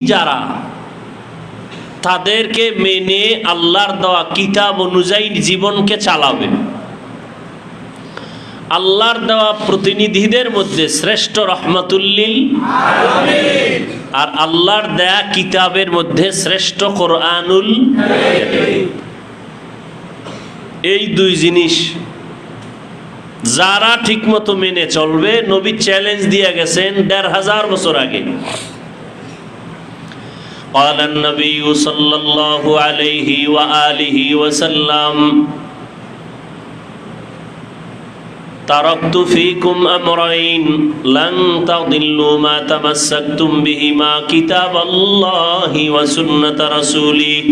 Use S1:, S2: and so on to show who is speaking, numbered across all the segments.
S1: যারা তাদেরকে মেনে আল্লাহর দেওয়া কিতাব অনুযায়ী জীবনকে চালাবে। আল্লাহর দেওয়া প্রতিনিধিদের মধ্যে শ্রেষ্ঠ রহমতুল্লিল আর আল্লাহর দেয়া কিতাবের মধ্যে শ্রেষ্ঠ কোরআনুল এই দুই জিনিস যারা ঠিকমতো মেনে চলবে, নবী চ্যালেঞ্জ দিয়ে গেছেন দেড় হাজার বছর আগে। قال النبي صلى الله عليه وآله وسلم تركت فيكم أمرين لن تضلوا ما تمسكتم بهما كتاب الله وسنة رسوله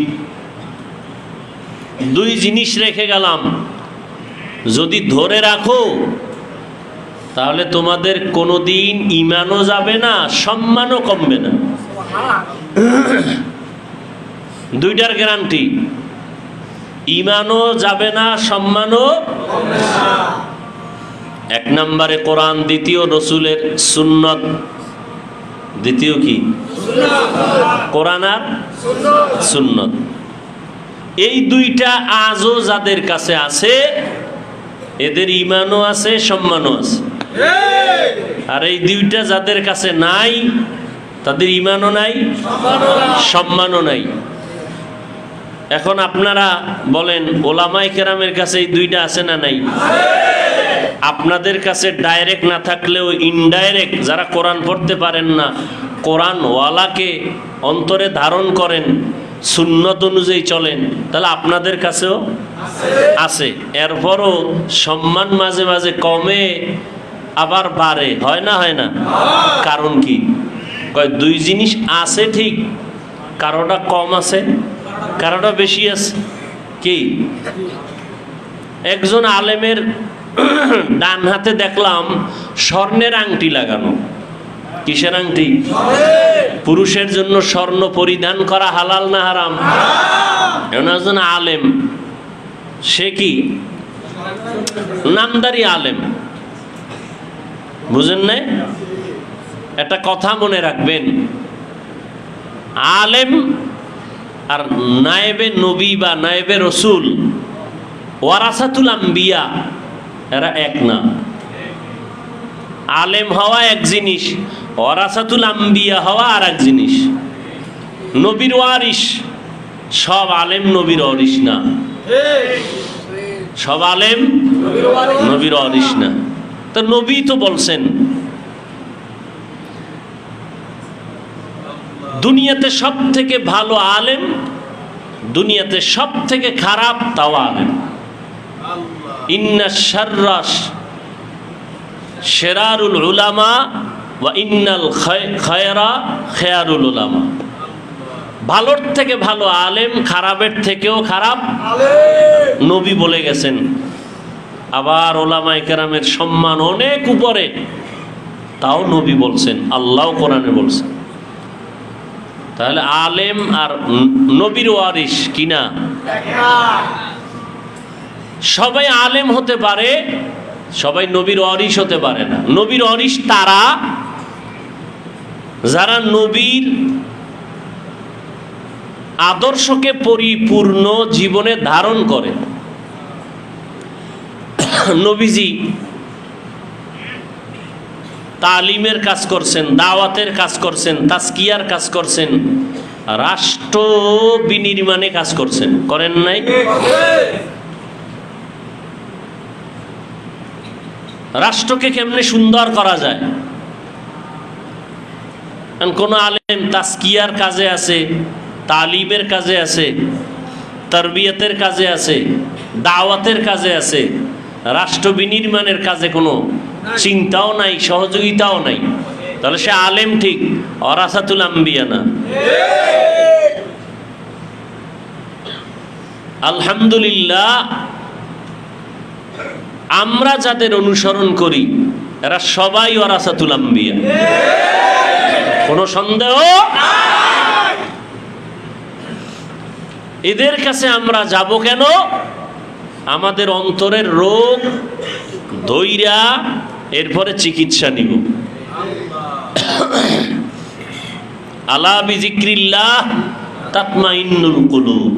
S1: দুই জিনিস রেখে গেলাম যদি ধরে রাখো তাহলে তোমাদের কোনোদিন ইমানও যাবে না সম্মানও কমবে না দুইটার গ্যারান্টি ইমানও যাবে না সম্মানও এক নম্বরে কোরআন দ্বিতীয় রসুলের সুন্নত। দ্বিতীয় কি? কোরআন আর সুন্নত। এই দুইটা আজও যাদের কাছে আছে এদের ইমানও আছে সম্মানও আছে। আর এই দুইটা যাদের কাছে নাই তাদের ইমানও নাই, সম্মানও নাই। এখন আপনারা বলেন ওলামাই কেরামের কাছে এই দুইটা আছে না নাই? আপনাদের কাছে ডাইরেক্ট না থাকলেও ইনডাইরেক্ট যারা কোরআন পড়তে পারেন না কোরআন ওয়ালাকে অন্তরে ধারণ করেন, সুন্নত অনুযায়ী চলেন, তাহলে আপনাদের কাছেও আছে। এরপরও সম্মান মাঝে মাঝে কমে আবার বাড়ে, হয় না হয় না? কারণ কি? দুই জিনিস আছে ঠিক, কারোটা কম আছে, কারোটা বেশি আছে। কি? একজন আলেমের ডান হাতে দেখলাম স্বর্ণের আংটি লাগানো। কিসের আংটি? পুরুষের জন্য স্বর্ণ পরিধান করা হালাল না হারাম? এমন একজন আলেম, সে কি? নামদারি আলেম। বুঝেন নাই? একটা কথা মনে রাখবেন। আলেম আর নায়েবে নবী বা নায়েবে রসুল, ওয়ারাসাতুল আম্বিয়া, এরা এক না। আলেম হওয়া এক জিনিস, ওয়ারাসাতুল আম্বিয়া হওয়া আর এক জিনিস। নবীর ওয়ারিস সব আলেম নবীর অরিস না। সব আলেম নবীর অরিস না। তো নবী তো বলছেন দুনিয়াতে সব থেকে ভালো আলেম, দুনিয়াতে সব থেকে খারাপ তাও আলেম। ইন্না শার্রাস শেরারুল উলামা বা ইন্নাল খয়রা খেয়ারুল উলামা। ভালোর থেকে ভালো আলেম, খারাপের থেকেও খারাপ। নবী বলে গেছেন, আবার ওলামাই কেরামের সম্মান অনেক উপরে, তাও নবী বলছেন, আল্লাহ কোরআনে বলছেন। তাহলে আলেম আর নবীর ওয়ারিস কিনা? সবাই আলেম হতে পারে, সবাই নবীর অরিস হতে পারে না। নবীর অরিস তারা, যারা নবীর আদর্শকে পরিপূর্ণ জীবনে ধারণ করে। নবীজি তালিমের কাজ করছেন, দাওয়াতের কাজ করছেন তাস্কিয়ার কাজ করছেন, রাষ্ট্র বিনির্মাণে কাজ করছেন। করেন নাই? রাষ্ট্রকে কেমনে সুন্দর করা যায়? কোন আলেম তাস্কিয়ার কাজে আছে, তালিমের কাজে আছে, তরবিয়তের কাজে আছে, দাওয়াতের কাজে আছে, রাষ্ট্র বিনির্মাণের কাজে কোনো চিন্তাও নাই, সহযোগিতাও নাই। তাহলে সে আলেম ঠিক, অরাসাতুল আম্বিয়া না। আলহামদুলিল্লাহ, আমরা যাদের অনুসরণ করি, এরা সবাই ওরাসাতুল আম্বিয়া। কোনো সন্দেহ? এদের কাছে আমরা যাব কেন? আমাদের অন্তরের রোগ ধৈরা এরপরে চিকিৎসা নিব। আলা বিজিক্রিল্লাহ তাতমাইন্নুল কুলুব।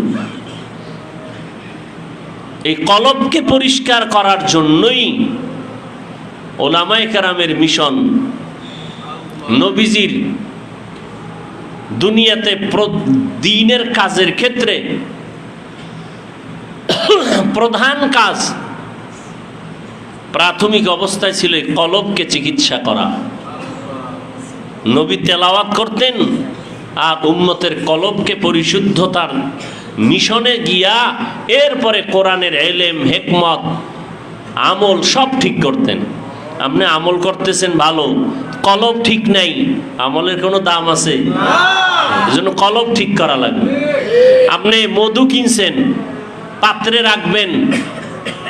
S1: এই কলবকে পরিষ্কার করার জন্যই ওলামায়ে কেরামের মিশন নবীজির দুনিয়াতে দিনের কাজের ক্ষেত্রে প্রধান কাজ প্রাথমিক অবস্থায় ছিল কলবকে চিকিৎসা করা। নবী তেলাওয়াত করতেন আর উম্মতের কলবকে পরিশুদ্ধতার মিশনে গিয়া এরপরে কোরআনের এলেম, হেকমত, আমল সব ঠিক করতেন। আপনি আমল করতেছেন ভালো, কলব ঠিক নাই, আমলের কোনো দাম আছে? এজন্য কলব ঠিক করা লাগবে। আপনি মধু কিনছেন, পাত্রে রাখবেন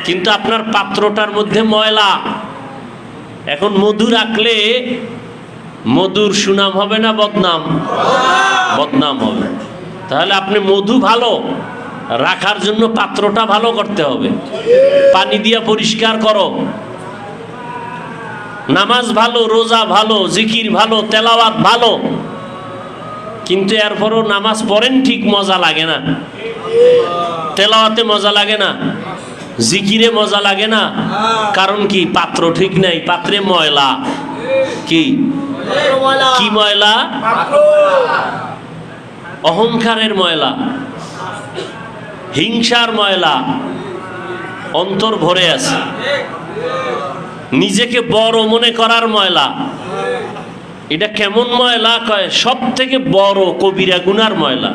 S1: কিন্তু আপনার পাত্রটার মধ্যে ময়লা। এখন মধু রাখলে মধুর সুনাম হবে না বদনাম? বদনাম হবে। তাহলে আপনি মধু ভালো, রাখার জন্য পাত্রটা ভালো করতে হবে। পানি দিয়া পরিষ্কার করো। নামাজ ভালো, রোজা ভালো, জিকির ভালো, তেলাওয়াত ভালো। কিন্তু এরপরও নামাজ পড়েন ঠিক মজা লাগে না। তেলাওয়াতে মজা লাগে না। জিকিরে মজা লাগে না? কারণ কি? পাত্র ঠিক নাই। পাত্রে ময়লা। কি? কি ময়লা? অহংকারের ময়লা। হিংসার ময়লা। অন্তর ভরে আছে। নিজেকে বড় মনে করার ময়লা। এটা কেমন ময়লা কয়? সব থেকে বড় কবিরা গুনার ময়লা।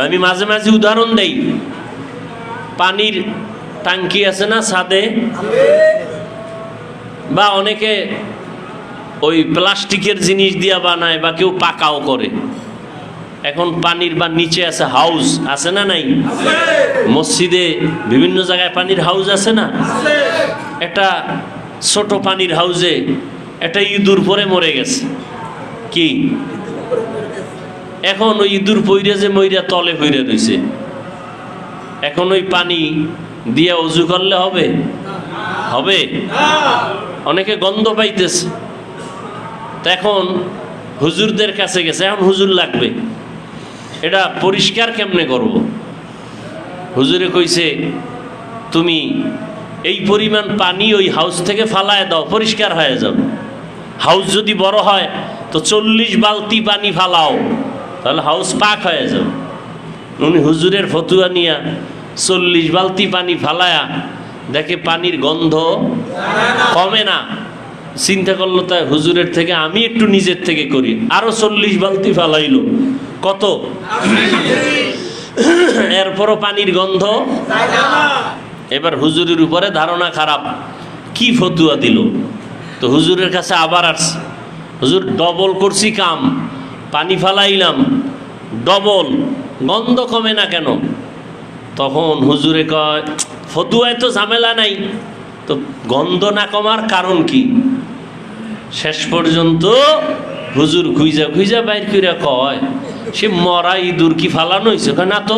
S1: আমি মাঝে মাঝে উদাহরণ দেই। পানির টাঙ্কি আছে না ছাদে? বা অনেকে ওই প্লাস্টিকের জিনিস দিয়া বানায় বা কেউ পাকাও করে। এখন পানির বা নিচে আছে হাউস, আছে না নাই? মসজিদে বিভিন্ন জায়গায় পানির হাউস আছে না? একটা ছোট পানির হাউজে একটা ইঁদুর পরে মরে গেছে। কি? এখন ওই ইঁদুর পইরে যে মইরা তলে পইরে রয়েছে এখন ওই পানি দিয়ে উজু করলে হবে? হবে? অনেকে গন্ধ পাইতেছে। এখন হুজুরদের কাছে গেছে, এখন হুজুর লাগবে। এটা পরিষ্কার কেমনে করব? হুজুরে কইছে, তুমি এই পরিমাণ পানি ওই হাউস থেকে ফালায় দাও, পরিষ্কার হয়ে যাবে। হাউস যদি বড় হয়, তো চল্লিশ বালতি পানি ফালাও, তাহলে হাউস পাক হয়ে যাবে। উনি হুজুরের ফতুয়া নিয়া চল্লিশ বালতি পানি ফালায়া দেখে পানির গন্ধ কমে না। চিন্তা করল তাই হুজুরের থেকে আমি একটু নিজের থেকে করি। আরও চল্লিশ বালতি ফালাইলো। কত? এরপরও পানির গন্ধ? এবার হুজুরের উপরে ধারণা খারাপ। কি ফতুয়া দিল? তো হুজুরের কাছে আবার আসছে। হুজুর, ডবল করছি কাম। পানি ফালাইলাম। ডবল। গন্ধ কমে না কেন? তখন হুজুরে কয়, ফতুয়ায় তো ঝামেলা নাই, তো গন্ধ না কমার কারণ কি? শেষ পর্যন্ত হুজুর খুঁজা খুঁজা বাইর করে কয়, সে মরা ইঁদুর কি ফালানো হয়েছে না তো।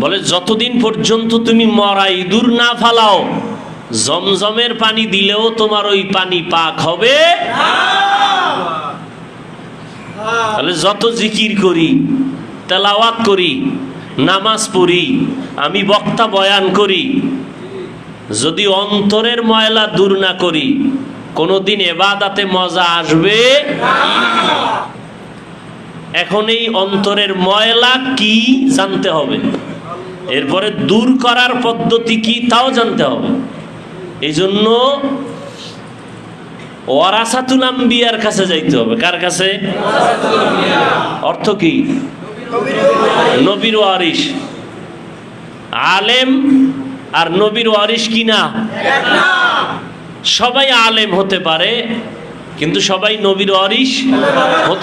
S1: বলে, যতদিন পর্যন্ত তুমি মরা ইঁদুর না ফালাও, জমজমের পানি দিলেও তোমার ওই পানি পাক হবে তাহলে যত জিকির করি, তেলাওয়াত করি, নামাজ পড়ি, আমি বক্তা বয়ান করি, যদি অন্তরের ময়লা দূর না করি, কোনোদিন এবাদাতে মজা আসবে? এখন এই অন্তরের ময়লা কি জানতে হবে? এরপরে দূর করার পদ্ধতি কি, তাও জানতে হবে। এই জন্য ওয়ারাসাতুল আম্বিয়ার কাছে যাইতে হবে। কার কাছে? অর্থ কি? নবীর ওয়ারিস আলেম আর নবীর ওয়ারিস কি না? সবাই আলেম হতে পারে, কিন্তু সবাই নবীর ওয়ারিস হতে